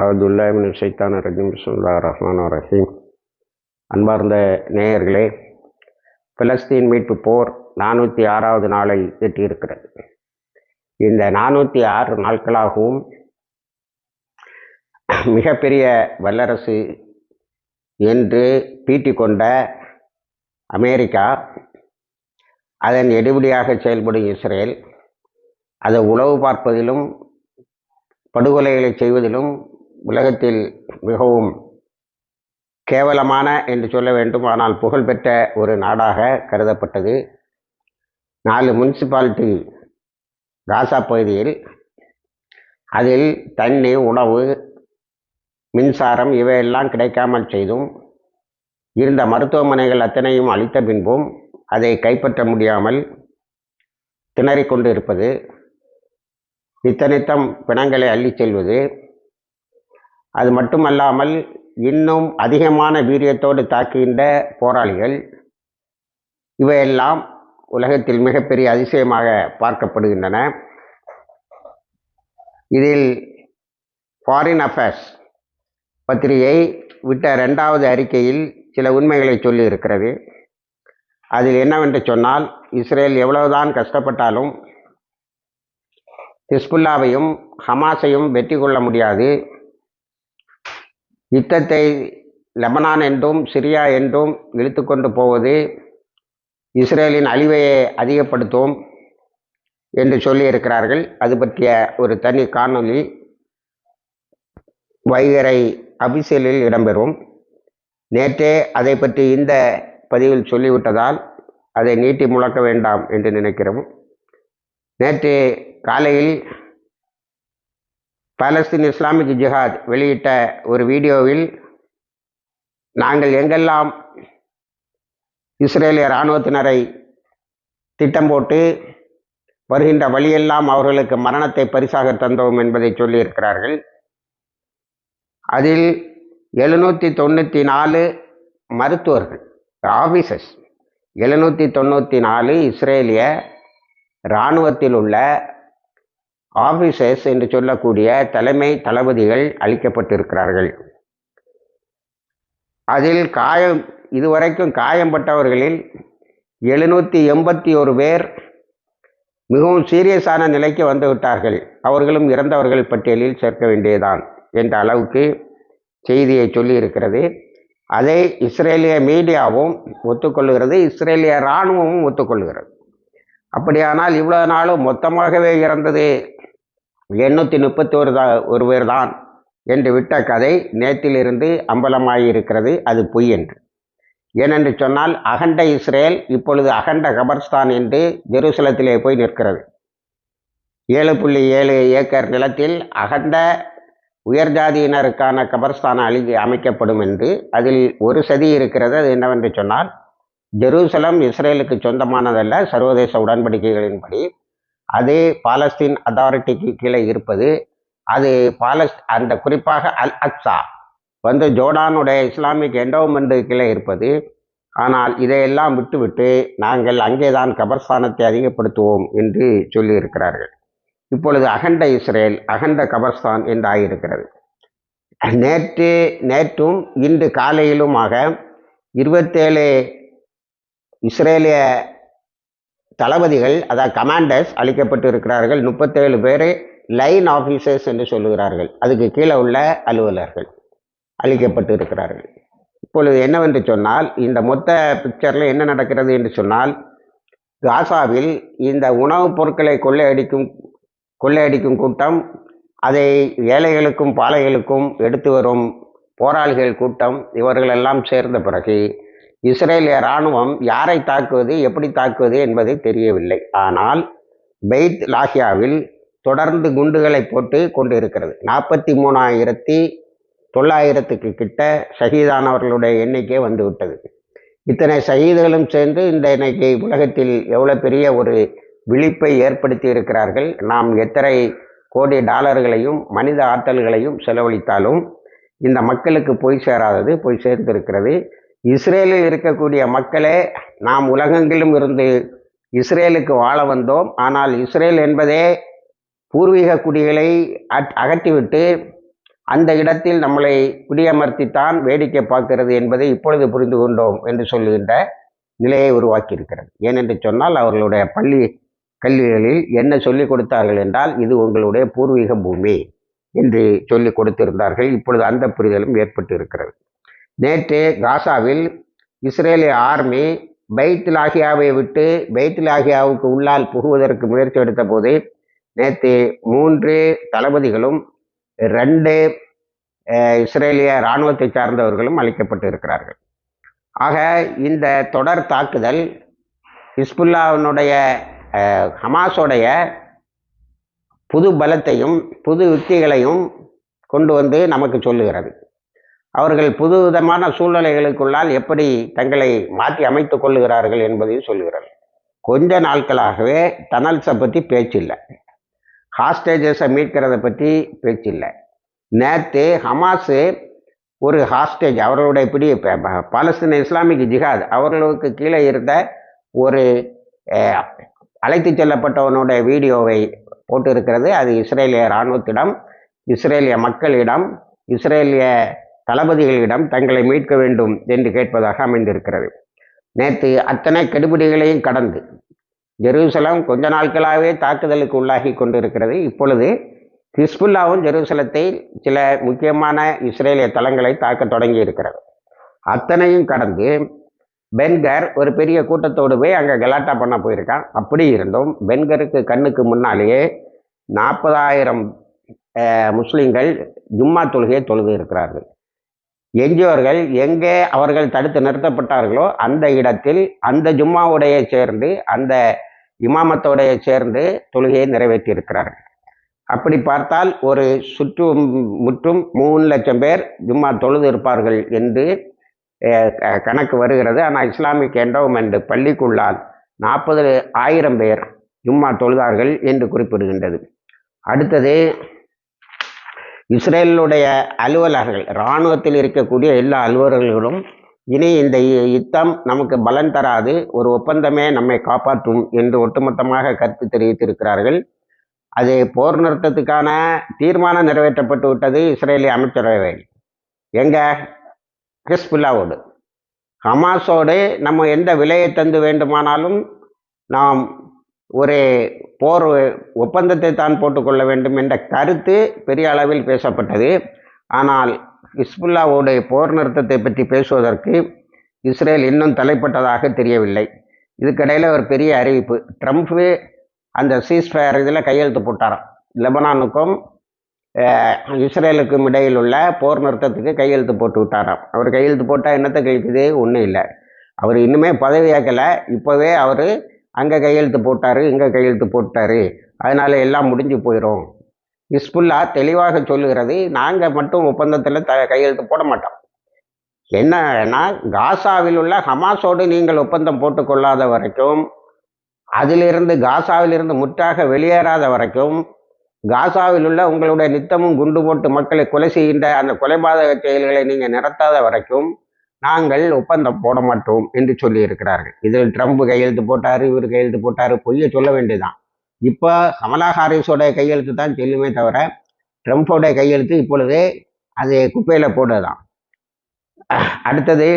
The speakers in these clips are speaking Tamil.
அப்துல்லாமின் சைத்தான ரஜிம். சுல்லா ரஹ்மான் ரஹீம். அன்பார்ந்த நேயர்களே பிலஸ்தீன் மீட்பு போர் நானூற்றி ஆறாவது நாளை எட்டியிருக்கிறது. இந்த நானூற்றி ஆறு நாட்களாகவும் மிகப்பெரிய வல்லரசு என்று பீட்டி கொண்ட அமெரிக்கா அதன் எடுபடியாக செயல்படும் இஸ்ரேல் அதை உளவு பார்ப்பதிலும் படுகொலைகளை செய்வதிலும் உலகத்தில் மிகவும் கேவலமான என்று சொல்ல வேண்டும். ஆனால் புகழ்பெற்ற ஒரு நாடாக கருதப்பட்டது. நாலு முனிசிபாலிட்டி காசா பகுதியில் அதில் தண்ணி உணவு மின்சாரம் இவையெல்லாம் கிடைக்காமல் செய்தும் இருந்த மருத்துவமனைகள் அத்தனையும் அளித்த பின்பும் அதை கைப்பற்ற முடியாமல் திணறிக்கொண்டு இருப்பது நித்தனித்தம் பிணங்களை அள்ளிச் செல்வது அது மட்டுமல்லாமல் இன்னும் அதிகமான வீரியத்தோடு தாக்குகின்ற போராளிகள் இவையெல்லாம் உலகத்தில் மிகப்பெரிய அதிசயமாக பார்க்கப்படுகின்றன. இதில் ஃபாரின் அஃபேர்ஸ் பத்திரிகை விட்ட ரெண்டாவது அறிக்கையில் சில உண்மைகளை சொல்லி இருக்கிறது அதில் என்னவென்று சொன்னால் இஸ்ரேல் எவ்வளவுதான் கஷ்டப்பட்டாலும் ஹிஸ்புல்லாவையும் ஹமாஸையும் வெற்றி கொள்ள முடியாது. யுத்தத்தை லெபனான் என்றும் சிரியா என்றும் இழுத்து கொண்டு போவது இஸ்ரேலின் அழிவையை அதிகப்படுத்தும் என்று சொல்லியிருக்கிறார்கள். அது பற்றிய ஒரு தனி காணொலி வைகரை அபிசியலில் இடம்பெறும். நேற்றே அதை பற்றி இந்த பதிவில் சொல்லிவிட்டதால் அதை நீட்டி முழக்க வேண்டாம் என்று நினைக்கிறோம். நேற்று காலையில் பாலஸ்தீன் இஸ்லாமிக் ஜிஹாத் வெளியிட்ட ஒரு வீடியோவில் நாங்கள் எங்கெல்லாம் இஸ்ரேலிய இராணுவத்தினரை திட்டம் போட்டு வருகின்ற வழியெல்லாம் அவர்களுக்கு மரணத்தை பரிசாக தந்தோம் என்பதை சொல்லியிருக்கிறார்கள். அதில் எழுநூற்றி தொண்ணூற்றி நாலு மருத்துவர்கள் ஆஃபீஸர்ஸ் எழுநூற்றி தொண்ணூற்றி நாலு இஸ்ரேலிய இராணுவத்தில் உள்ள ஆஃபீஸர்ஸ் என்று சொல்லக்கூடிய தலைமை தளபதிகள் அளிக்கப்பட்டிருக்கிறார்கள். அதில் காயம் இதுவரைக்கும் காயம்பட்டவர்களில் எழுநூற்றி எண்பத்தி ஒரு பேர் மிகவும் சீரியஸான நிலைக்கு வந்து விட்டார்கள். அவர்களும் இறந்தவர்கள் பட்டியலில் சேர்க்க வேண்டியதான் என்ற அளவுக்கு செய்தியை சொல்லியிருக்கிறது. அதை இஸ்ரேலிய மீடியாவும் ஒத்துக்கொள்கிறது இஸ்ரேலிய இராணுவமும் ஒத்துக்கொள்கிறது. அப்படியானால் இவ்வளவு நாளும் மொத்தமாகவே இறந்தது எண்ணூற்றி முப்பத்தி ஒரு தான் ஒரு தான் என்று விட்ட கதை நேற்றிலிருந்து அம்பலமாகியிருக்கிறது அது பொய் என்று. ஏனென்று சொன்னால் அகண்ட இஸ்ரேல் இப்பொழுது அகண்ட கபர்ஸ்தான் என்று ஜெருசலத்திலே போய் நிற்கிறது. ஏழு புள்ளி ஏழு ஏக்கர் நிலத்தில் அகண்ட உயர்ஜாதியினருக்கான கபர்ஸ்தான் அழி அமைக்கப்படும் என்று அதில் ஒரு சதி இருக்கிறது. அது என்னவென்று சொன்னால் ஜெருசலம் இஸ்ரேலுக்கு சொந்தமானதல்ல. சர்வதேச உடன்படிக்கைகளின்படி அது பாலஸ்தீன் அத்தாரிட்டிக்கு கீழே இருப்பது. அது பாலஸ் அந்த குறிப்பாக அல் அக்ஸா வந்து ஜோர்டானுடைய இஸ்லாமிக் என்டோமெண்ட் கீழே இருப்பது. ஆனால் இதையெல்லாம் விட்டுவிட்டு நாங்கள் அங்கேதான் கபர்ஸ்தானத்தை அதிகப்படுத்துவோம் என்று சொல்லியிருக்கிறார்கள். இப்பொழுது அகண்ட இஸ்ரேல் அகண்ட கபர்ஸ்தான் என்று ஆகியிருக்கிறது நேற்று நேற்றும் இன்று காலையிலுமாக இருபத்தேழு இஸ்ரேலிய தளபதிகள் அதாவது கமாண்டர்ஸ் அளிக்கப்பட்டு இருக்கிறார்கள் முப்பத்தேழு பேர் லைன் ஆஃபீஸர்ஸ் என்று சொல்லுகிறார்கள். அதுக்கு கீழே உள்ள அலுவலர்கள் அளிக்கப்பட்டு இருக்கிறார்கள் இப்பொழுது என்னவென்று சொன்னால் இந்த மொத்த பிக்சரில் என்ன நடக்கிறது என்று சொன்னால் காசாவில் இந்த உணவுப் பொருட்களை கொள்ளையடிக்கும் கொள்ளையடிக்கும் கூட்டம் அதை ஏழைகளுக்கும் பாலைகளுக்கும் எடுத்து வரும் போராளிகள் கூட்டம் இவர்களெல்லாம் சேர்ந்த பிறகு இஸ்ரேலிய இராணுவம் யாரை தாக்குவது எப்படி தாக்குவது என்பது தெரியவில்லை. ஆனால் பெய்த் லாஹியாவில் தொடர்ந்து குண்டுகளை போட்டு கொண்டிருக்கிறது. நாற்பத்தி மூணாயிரத்தி தொள்ளாயிரத்துக்கு கிட்ட ஷஹீதானவர்களுடைய எண்ணிக்கை வந்துவிட்டது. இத்தனை ஷஹீதுகளும் சேர்ந்து இந்த இன்னைக்கு உலகத்தில் எவ்வளோ பெரிய ஒரு விழிப்பை ஏற்படுத்தி இருக்கிறார்கள். நாம் எத்தனை கோடி டாலர்களையும் மனித ஆற்றல்களையும் செலவழித்தாலும் இந்த மக்களுக்கு போய் சேராதது போய் சேர்ந்திருக்கிறது. இஸ்ரேலில் இருக்கக்கூடிய மக்களே நாம் உலகெங்கிலும் இருந்து இஸ்ரேலுக்கு வாழ வந்தோம். ஆனால் இஸ்ரேல் என்பதே பூர்வீக குடிகளை அகற்றிவிட்டு அந்த இடத்தில் நம்மளை குடியமர்த்தித்தான் வேடிக்கை பார்க்கிறது என்பதை இப்பொழுது புரிந்து கொண்டோம் என்று சொல்லுகின்ற நிலையை உருவாக்கி இருக்கிறது ஏனென்று சொன்னால் அவர்களுடைய பள்ளி கல்விகளில் என்ன சொல்லிக் கொடுத்தார்கள் என்றால் இது உங்களுடைய பூர்வீக பூமி என்று சொல்லி கொடுத்திருந்தார்கள். இப்பொழுது அந்த புரிதலும் ஏற்பட்டு இருக்கிறது நேற்று காசாவில் இஸ்ரேலிய ஆர்மி பைத்துலாகியாவை விட்டு பைத்துலாகியாவுக்கு உள்ளால் புகுவதற்கு முயற்சி எடுத்த போது நேற்று மூன்று தளபதிகளும் ரெண்டு இஸ்ரேலிய இராணுவத்தை சார்ந்தவர்களும் அளிக்கப்பட்டு இருக்கிறார்கள் ஆக இந்த தொடர் தாக்குதல் ஹிஸ்புல்லாவினுடைய ஹமாஸோடைய புது பலத்தையும் புது யுக்திகளையும் கொண்டு வந்து நமக்கு சொல்லுகிறது. அவர்கள் புது விதமான சூழ்நிலைகளுக்குள்ளால் எப்படி தங்களை மாற்றி அமைத்துக் கொள்ளுகிறார்கள் என்பதையும் சொல்கிறார்கள் கொஞ்ச நாட்களாகவே டனல்ஸை பற்றி பேச்சில்லை. ஹாஸ்டேஜஸை மீட்கிறத பற்றி பேச்சில்லை. நேற்று ஹமாஸு ஒரு ஹாஸ்டேஜ் அவர்களுடைய பிடி பாலஸ்தீன இஸ்லாமிக் ஜிஹாத் அவர்களுக்கு கீழே இருந்த ஒரு அழைத்து செல்லப்பட்டவனுடைய வீடியோவை போட்டு இருக்கிறது அது இஸ்ரேலிய இராணுவத்திடம் இஸ்ரேலிய மக்களிடம் இஸ்ரேலிய தளபதிகளிடம் தங்களை மீட்க வேண்டும் என்று கேட்பதாக அமைந்திருக்கிறது. நேற்று அத்தனை கெடுபிடிகளையும் கடந்து ஜெருசலம் கொஞ்ச நாட்களாகவே தாக்குதலுக்கு உள்ளாகி கொண்டிருக்கிறது. இப்பொழுது ஹிஸ்புல்லாவும் ஜெருசலத்தை சில முக்கியமான இஸ்ரேலிய தளங்களை தாக்க தொடங்கி இருக்கிறது அத்தனையும் கடந்து பென்கர் ஒரு பெரிய கூட்டத்தோடு போய் அங்கே கலாட்டா பண்ண போயிருக்கான். அப்படி இருந்தும் பென்கருக்கு கண்ணுக்கு முன்னாலேயே நாற்பதாயிரம் முஸ்லீம்கள் ஜும்மா தொழுகையை தொழுது இருக்கிறார்கள். எஞ்சியவர்கள் எங்கே அவர்கள் தடுத்து நிறுத்தப்பட்டார்களோ அந்த இடத்தில் அந்த ஜும்மாவுடைய சேர்ந்து அந்த இமாமத்தோடைய சேர்ந்து தொழுகையை நிறைவேற்றியிருக்கிறார்கள். அப்படி பார்த்தால் ஒரு சுற்று முற்றும் மூணு லட்சம் பேர் ஜும்மா தொழுது இருப்பார்கள் என்று கணக்கு வருகிறது. ஆனால் இஸ்லாமிக் என்டோமெண்ட் பள்ளிக்குள்ளால் நாற்பது ஆயிரம் பேர் ஜும்மா தொழுதார்கள் என்று குறிப்பிடுகின்றது. அடுத்தது இஸ்ரேலுடைய அலுவலர்கள் இராணுவத்தில் இருக்கக்கூடிய எல்லா அலுவலர்களும் இனி இந்த யுத்தம் நமக்கு பலன் தராது ஒரு ஒப்பந்தமே நம்மை காப்பாற்றும் என்று ஒட்டுமொத்தமாக கருத்து தெரிவித்திருக்கிறார்கள். அது போர் நிறுத்தத்துக்கான தீர்மானம் நிறைவேற்றப்பட்டு விட்டது இஸ்ரேலிய அமைச்சரவை. எங்க? ஹிஸ்புல்லாவோடு. ஹமாஸோடு நம்ம எந்த விலையை தந்து வேண்டுமானாலும் நாம் ஒரு போர் ஒப்பந்தத்தை தான் போட்டுக்கொள்ள வேண்டும் என்ற கருத்து பெரிய அளவில் பேசப்பட்டது. ஆனால் ஹிஸ்புல்லாவோடு போர் நிறுத்தத்தை பற்றி பேசுவதற்கு இஸ்ரேல் இன்னும் தலைப்பட்டதாக தெரியவில்லை. இதுக்கிடையில் ஒரு பெரிய அறிவிப்பு. ட்ரம்ப்பு அந்த சீஸ்ஃபயர் இதில் கையெழுத்து போட்டாராம். லெபனானுக்கும் இஸ்ரேலுக்கும் இடையில் உள்ள போர் நிறுத்தத்துக்கு கையெழுத்து போட்டு விட்டாராம். அவர் கையெழுத்து போட்டால் என்னத்தை கழிக்குது ஒன்றும் இல்லை. அவர் இன்னுமே பதவியாக்கலை இப்போவே அவர் அங்கே கையெழுத்து போட்டார் இங்கே கையெழுத்து போட்டார். அதனால் எல்லாம் முடிஞ்சு போயிடும் இஸ்புல்லா தெளிவாக சொல்லுகிறது நாங்கள் மட்டும் ஒப்பந்தத்தில் த கையெழுத்து போட மாட்டோம். என்னன்னா காசாவில் உள்ள ஹமாஸோடு நீங்கள் ஒப்பந்தம் போட்டுக்கொள்ளாத வரைக்கும் அதிலிருந்து காசாவிலிருந்து முற்றாக வெளியேறாத வரைக்கும் காசாவில் உள்ள உங்களுடைய நித்தமும் குண்டு போட்டு மக்களை கொலை செய்கின்ற அந்த கொலைபாதக செயல்களை நீங்கள் நடத்தாத வரைக்கும் நாங்கள் ஒப்பந்தம் போட மாட்டோம் என்று சொல்லி இருக்கிறார்கள் இதில் ட்ரம்ப் கையெழுத்து போட்டார் இவர் கையெழுத்து போட்டார் பொய்யை சொல்ல வேண்டியதுதான். இப்போ கமலா ஹாரிஸோட கையெழுத்து தான் சொல்லுமே தவிர ட்ரம்ப்போட கையெழுத்து இப்பொழுது அது குப்பையில் போடுதான் அடுத்தது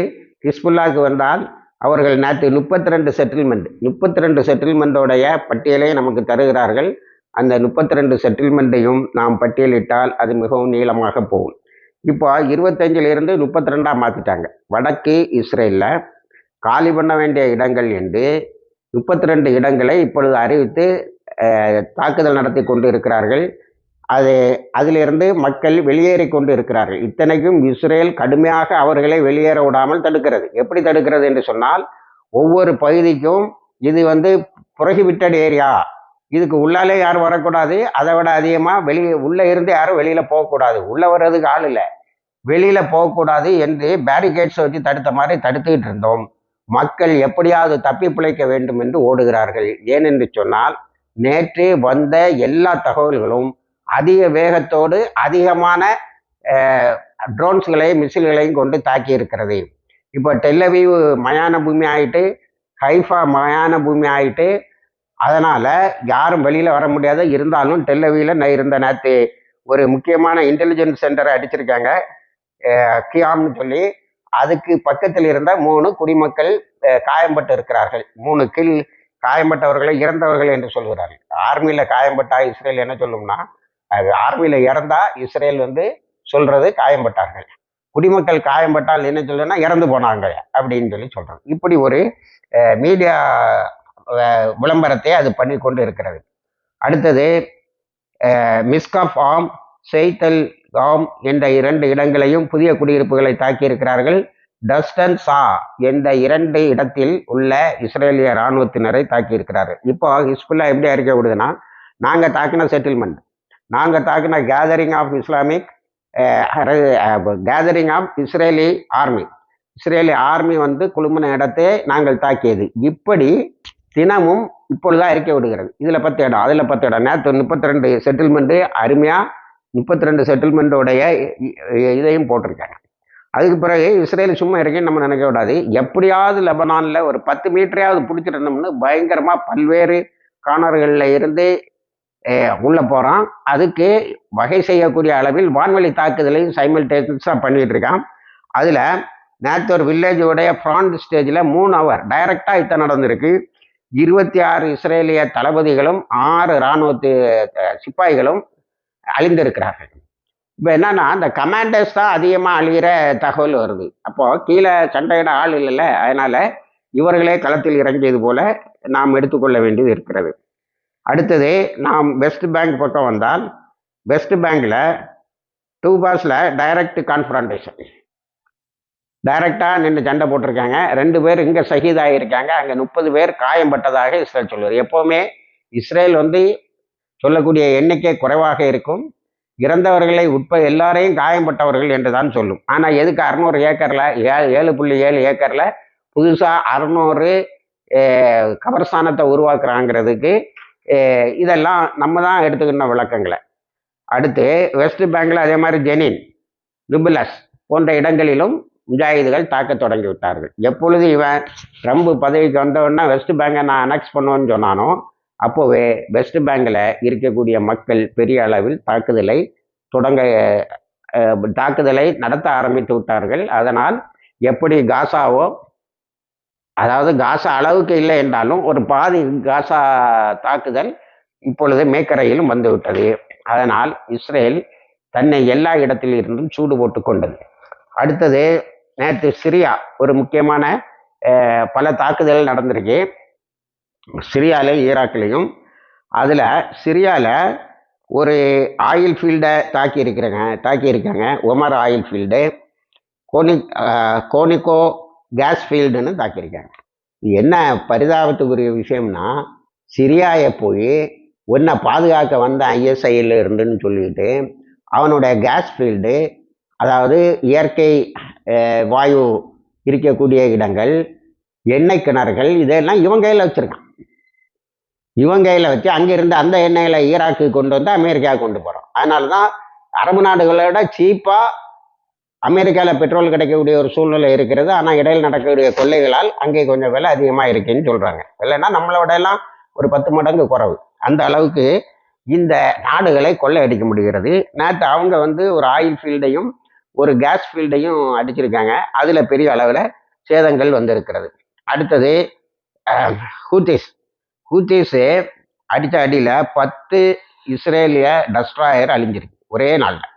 ஹிஸ்புல்லாவுக்கு வந்தால் அவர்கள் நேற்று முப்பத்தி ரெண்டு செட்டில்மெண்ட் முப்பத்தி ரெண்டு செட்டில்மெண்ட்டோடைய பட்டியலை நமக்கு தருகிறார்கள். அந்த முப்பத்தி ரெண்டு செட்டில்மெண்ட்டையும் நாம் பட்டியலிட்டால் அது மிகவும் நீளமாக போகும். இப்போ இருபத்தஞ்சிலிருந்து முப்பத்தி ரெண்டாக மாற்றிட்டாங்க வடக்கு இஸ்ரேலில் காலி பண்ண வேண்டிய இடங்கள் என்று முப்பத்தி ரெண்டு இடங்களை இப்பொழுது அறிவித்து தாக்குதல் நடத்தி கொண்டு இருக்கிறார்கள் அது அதிலிருந்து மக்கள் வெளியேறி கொண்டு இருக்கிறார்கள் இத்தனைக்கும் இஸ்ரேல் கடுமையாக அவர்களை வெளியேற விடாமல் தடுக்கிறது. எப்படி தடுக்கிறது என்று சொன்னால் ஒவ்வொரு பகுதிக்கும் இது வந்து புறகிவிட்டட் ஏரியா. இதுக்கு உள்ளாலே யாரும் வரக்கூடாது. அதை விட அதிகமாக வெளியே உள்ளே இருந்து யாரும் வெளியில் போகக்கூடாது. உள்ளே வர்றதுக்கு ஆள் இல்லை. வெளியில் போகக்கூடாது என்று பேரிகேட்ஸை வச்சு தடுத்த மாதிரி தடுத்துக்கிட்டு இருந்தோம். மக்கள் எப்படியாவது தப்பி பிழைக்க வேண்டும் என்று ஓடுகிறார்கள். ஏனென்று சொன்னால் நேற்று வந்த எல்லா தகவல்களும் அதிக வேகத்தோடு அதிகமான ட்ரோன்ஸ்களையும் மிசில்களையும் கொண்டு தாக்கி இருக்கிறது இப்போ டெல்லவியூ மயான பூமி ஆகிட்டு ஹைஃபா மயான பூமி ஆகிட்டு அதனால் யாரும் வெளியில் வர முடியாத இருந்தாலும் டெல்லவியில் நான் இருந்த நேற்று ஒரு முக்கியமான இன்டெலிஜென்ஸ் சென்டரை அடிச்சிருக்காங்க. கியாம்னு சொல்லி. அதுக்கு பக்கத்தில் இருந்த மூணு குடிமக்கள் காயம்பட்டு இருக்கிறார்கள். மூணு கில் காயம்பட்டவர்களை இறந்தவர்கள் என்று சொல்கிறார்கள். ஆர்மியில் காயம்பட்டா இஸ்ரேல் என்ன சொல்லும்னா அது ஆர்மியில் இறந்தா இஸ்ரேல் வந்து சொல்றது காயம்பட்டார்கள். குடிமக்கள் காயம்பட்டால் என்ன சொல்லுன்னா இறந்து போனாங்க அப்படின்னு சொல்லி சொல்கிறாங்க இப்படி ஒரு மீடியா விளம்பரத்தை அது பண்ணி கொண்டு இருக்கிறது அடுத்தது மிஸ்காப் ஆம் செய்தல் ஆம் என்ற இரண்டு இடங்களையும் புதிய குடியிருப்புகளை தாக்கியிருக்கிறார்கள். டஸ்டன் சா என்ற இரண்டு இடத்தில் உள்ள இஸ்ரேலிய இராணுவத்தினரை தாக்கியிருக்கிறார்கள் இப்போ ஹிஸ்புல்லா எப்படி அறிக்கை விடுதுன்னா நாங்கள் தாக்கின செட்டில்மெண்ட் நாங்கள் தாக்கின gathering of Islamic gathering of Israeli army Israeli army வந்து குழுமின இடத்தை நாங்கள் தாக்கியது. இப்படி தினமும் இப்பொழுதாக அறிக்கை விடுகிறது. இதில் பத்து இடம் அதில் பத்து இடம். நேற்று முப்பத்தி ரெண்டு செட்டில்மெண்ட்டு அருமையாக முப்பத்தி ரெண்டு செட்டில்மெண்ட்டோடைய இதையும் போட்டிருக்காங்க. அதுக்கு பிறகு இஸ்ரேல் சும்மா இருக்கேன்னு நம்ம நினைக்க கூடாது. எப்படியாவது லெபனானில் ஒரு பத்து மீட்டரையாவது பிடிச்சிடணும்னு பயங்கரமாக பல்வேறு காணர்களில் இருந்து உள்ள போகிறான் அதுக்கு வகை செய்யக்கூடிய அளவில் வான்வெளி தாக்குதலையும் சைமல்டேனியஸாக பண்ணிட்டு இருக்கான். அதில் நேற்று ஒரு வில்லேஜோடைய ஃப்ராண்ட் ஸ்டேஜில் மூணு ஹவர் டைரக்டாக இத்தனை நடந்திருக்கு. இருபத்தி ஆறு இஸ்ரேலிய தளபதிகளும் ஆறு இராணுவத்து சிப்பாய்களும் அழிந்திருக்கிறார்கள். இப்போ என்னன்னா அந்த கமாண்டர்ஸ் தான் அதிகமாக அழிகிற தகவல் வருது. அப்போது கீழே சண்டையிட ஆள் இல்லைல்ல அதனால் இவர்களே களத்தில் இறங்கியது போல நாம் எடுத்துக்கொள்ள வேண்டியது இருக்கிறது. அடுத்தது நாம் வெஸ்ட் பேங்க் பக்கம் வந்தால் வெஸ்ட் பேங்கில் டூ பாஸில் டைரக்ட் கான்ஃபரண்டேஷன் டைரக்டாக நின்று சண்டை போட்டிருக்காங்க. ரெண்டு பேர் இங்கே சகிதாகியிருக்காங்க அங்கே முப்பது பேர் காயம்பட்டதாக இஸ்ரேல் சொல்லுவார் எப்போவுமே இஸ்ரேல் வந்து சொல்லக்கூடிய எண்ணிக்கை குறைவாக இருக்கும். இறந்தவர்களை உட்ப எல்லாரையும் காயம்பட்டவர்கள் என்று தான் சொல்லும். ஆனால் எதுக்கு அறநூறு ஏக்கரில் ஏ ஏழு புள்ளி ஏழு ஏக்கரில் புதுசாக அறநூறு கபர்ஸ்தானத்தை உருவாக்குறாங்கிறதுக்கு இதெல்லாம் நம்ம தான் எடுத்துக்கின்ற விளக்கங்களை. அடுத்து வெஸ்ட் பேங்கில் அதே மாதிரி ஜெனின் ரிபுலஸ் போன்ற இடங்களிலும் முஜாஹிதுகள் தாக்க தொடங்கி விட்டார்கள். எப்பொழுது இவன் ட்ரம்ப் பதவிக்கு வந்தவுடனே வெஸ்ட் பேங்கை நான் அனெக்ஸ் பண்ணுவேன்னு சொன்னானோ அப்போவே வெஸ்ட் பேங்கில் இருக்கக்கூடிய மக்கள் பெரிய அளவில் தாக்குதலை தொடங்க தாக்குதலை நடத்த ஆரம்பித்து விட்டார்கள். அதனால் எப்படி காசாவோ அதாவது காசா அளவுக்கு இல்லை என்றாலும் ஒரு பாதி காசா தாக்குதல் இப்பொழுது மேக்கரையிலும் வந்துவிட்டது அதனால் இஸ்ரேல் தன்னை எல்லா இடத்திலிருந்தும் சூடு போட்டு கொண்டது. அடுத்தது நேற்று சிரியா ஒரு முக்கியமான பல தாக்குதல் நடந்திருக்கு. சிரியாவில் ஈராக்லேயும் அதில் சிரியாவில் ஒரு ஆயில் ஃபீல்டை தாக்கி இருக்கிறாங்க தாக்கி இருக்காங்க. ஒமர் ஆயில் ஃபீல்டு கோனி கோனிகோ கேஸ் ஃபீல்டுன்னு தாக்கியிருக்காங்க என்ன பரிதாபத்துக்குரிய விஷயம்னா சிரியாவை போய் உன்னை பாதுகாக்க வந்த ஐஎஸ்ஐயில் இருந்துன்னு சொல்லிட்டு அவனுடைய கேஸ் ஃபீல்டு அதாவது இயற்கை வாயு இருக்கக்கூடிய இடங்கள் எண்ணெய் கிணறுகள் இதெல்லாம் இவன் கையில் வச்சுருக்கான். இவன் கையில் வச்சு அங்கேருந்து அந்த எண்ணெயில் ஈராக்கு கொண்டு வந்து அமெரிக்கா கொண்டு போகிறோம் அதனால தான் அரபு நாடுகளோட சீப்பாக அமெரிக்காவில் பெட்ரோல் கிடைக்கக்கூடிய ஒரு சூழ்நிலை இருக்கிறது. ஆனால் இடையில் நடக்கக்கூடிய கொள்ளைகளால் அங்கே கொஞ்சம் விலை அதிகமாக இருக்குன்னு சொல்கிறாங்க இல்லைன்னா நம்மளோட எல்லாம் ஒரு பத்து மடங்கு குறைவு. அந்த அளவுக்கு இந்த நாடுகளை கொள்ளை அடிக்க முடிகிறது. நேற்று அவங்க வந்து ஒரு ஆயில் ஃபீல்டையும் ஒரு கேஸ் ஃபீல்டையும் அடிச்சிருக்காங்க. அதில் பெரிய அளவில் சேதங்கள் வந்திருக்கிறது. அடுத்தது ஹூத்திஸ் ஹூத்திஸு அடித்த அடியில் பத்து இஸ்ரேலிய டஸ்ட்ராயர் அழிஞ்சிருக்கு ஒரே நாளில்.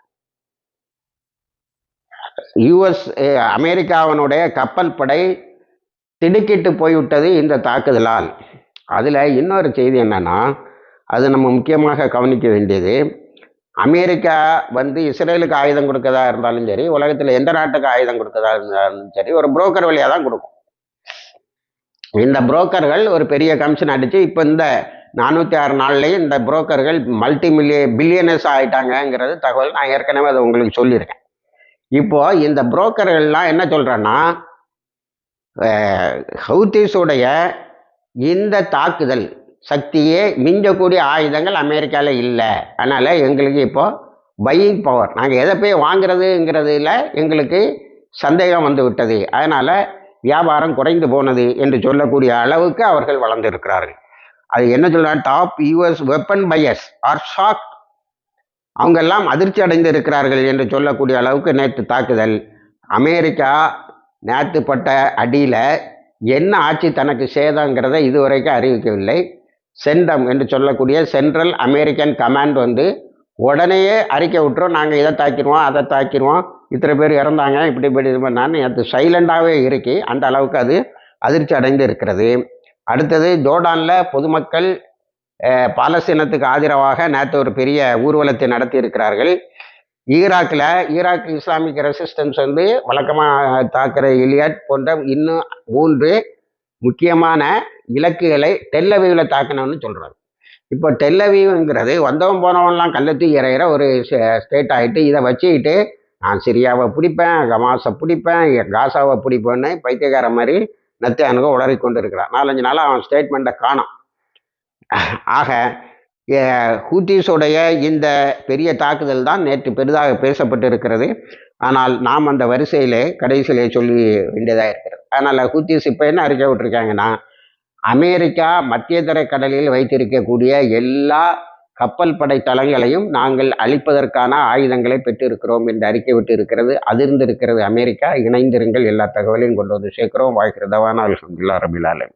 யுஎஸ் அமெரிக்காவினுடைய கப்பல் படை திடுக்கிட்டு போய்விட்டது இந்த தாக்குதலால். அதில் இன்னொரு செய்தி என்னன்னா அது நம்ம முக்கியமாக கவனிக்க வேண்டியது அமெரிக்கா வந்து இஸ்ரேலுக்கு ஆயுதம் கொடுக்கறதா இருந்தாலும் சரி உலகத்தில் எந்த நாட்டுக்கு ஆயுதம் கொடுக்கறதா இருந்தாலும் சரி ஒரு புரோக்கர் வழியாக தான் கொடுக்கும். இந்த புரோக்கர்கள் ஒரு பெரிய கமிஷன் அடித்து இப்போ இந்த நானூற்றி ஆறு நாள்லேயும் இந்த புரோக்கர்கள் மல்டி மில்லிய பில்லியனர்ஸ் ஆகிட்டாங்கங்கிறது தகவல் நான் ஏற்கனவே அதை உங்களுக்கு சொல்லியிருக்கேன். இப்போ இந்த புரோக்கர்கள்லாம் என்ன சொல்கிறேன்னா ஹவுத்தீஸுடைய இந்த தாக்குதல் சக்தியே மிஞ்சக்கூடிய ஆயுதங்கள் அமெரிக்காவில் இல்லை. அதனால் எங்களுக்கு இப்போது பையிங் பவர் நாங்கள் எதை போய் வாங்குறதுங்கிறதுல எங்களுக்கு சந்தேகம் வந்து விட்டது. அதனால் வியாபாரம் குறைந்து போனது என்று சொல்லக்கூடிய அளவுக்கு அவர்கள் வளர்ந்திருக்கிறார்கள். அது என்ன சொல்கிறார் top US weapon buyers are shock அவங்க எல்லாம் அதிர்ச்சி அடைந்து இருக்கிறார்கள் என்று சொல்லக்கூடிய அளவுக்கு நேற்று தாக்குதல். அமெரிக்கா நேற்று பட்ட அடியில் என்ன ஆட்சி தனக்கு சேதங்கிறத இதுவரைக்கும் அறிவிக்கவில்லை. சென்டம் என்று சொல்லக்கூடிய சென்ட்ரல் அமெரிக்கன் கமாண்ட் வந்து உடனேயே அறிக்கை விட்டுரும். நாங்கள் இதை தாக்கிடுவோம் அதை தாக்கிடுவோம். இத்தனை பேர் இறந்தாங்க இப்படி இப்படி இது பண்ணான்னு நேற்று சைலண்டாகவே இருக்கு. அந்த அளவுக்கு அது அதிர்ச்சி அடைந்து இருக்கிறது. அடுத்தது ஜோர்டானில் பொதுமக்கள் பாலஸ்தீனத்துக்கு ஆதரவாக நேற்று ஒரு பெரிய ஊர்வலத்தை நடத்தி இருக்கிறார்கள். ஈராக்கில் ஈராக் இஸ்லாமிக் ரெசிஸ்டன்ஸ் வந்து வழக்கமாக தாக்குற இலியட் போன்ற இன்னும் மூன்று முக்கியமான இலக்குகளை டெல்லவீவில் தாக்கணும்னு சொல்கிறாரு இப்போ டெல்லவீவுங்கிறது வந்தவன் போனவன்லாம் கல்லத்தி இறையிற ஒரு ஸ்டேட் ஆகிட்டு இதை வச்சுக்கிட்டு நான் சிரியாவை பிடிப்பேன் கமாசை பிடிப்பேன் காசாவை பிடிப்பேன்னு பைத்தியக்கார மாதிரி நத்தியானுக உளறி கொண்டு இருக்கிறான் நாலஞ்சு நாளாக அவன் ஸ்டேட்மெண்ட்டை காணும். ஆக அஹ், ஹூத்திஸுடைய இந்த பெரிய தாக்குதல் தான் நேற்று பெரிதாக பேசப்பட்டு இருக்கிறது ஆனால் நாம் அந்த வரிசையிலே கடைசியிலே சொல்லி வேண்டியதாக இருக்கிறது. அதனால் ஹூத்திஸ் இப்போ என்ன அறிக்கை விட்டுருக்காங்கன்னா அமெரிக்கா மத்திய கடலில் வைத்திருக்கக்கூடிய எல்லா கப்பல் படை தளங்களையும் நாங்கள் அழிப்பதற்கான ஆயுதங்களை பெற்றிருக்கிறோம் என்று அறிக்கை விட்டு இருக்கிறது அதிர்ந்திருக்கிறது அமெரிக்கா. இணைந்திருங்கள். எல்லா தகவலையும் கொண்டு வந்து சேர்க்கிறோம். வாய்க்கிறதவான அல்ஹம்துலில்லாஹ் ரபில்